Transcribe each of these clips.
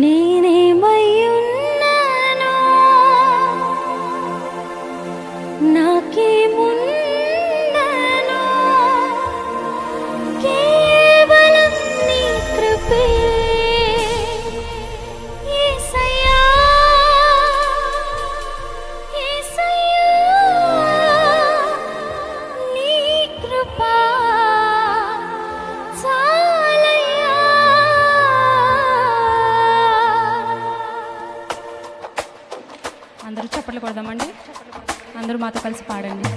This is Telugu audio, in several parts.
నేనేమయ్యున్నానో అందరూ చప్పట్లు కొడదామండి. అందరూ మాతో కలిసి పాడండి.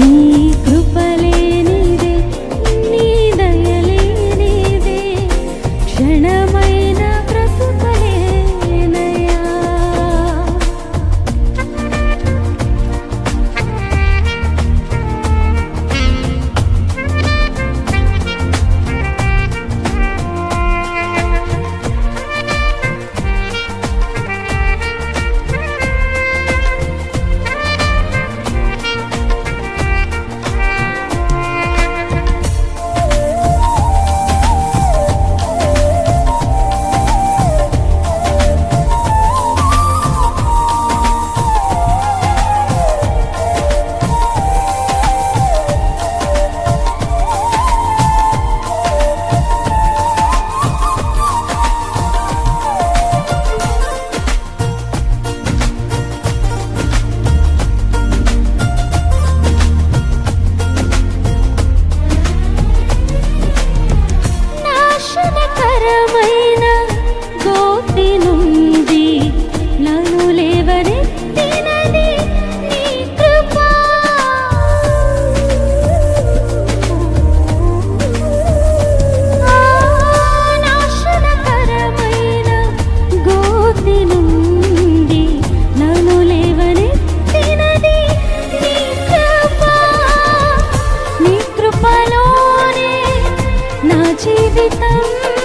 me. Yeah.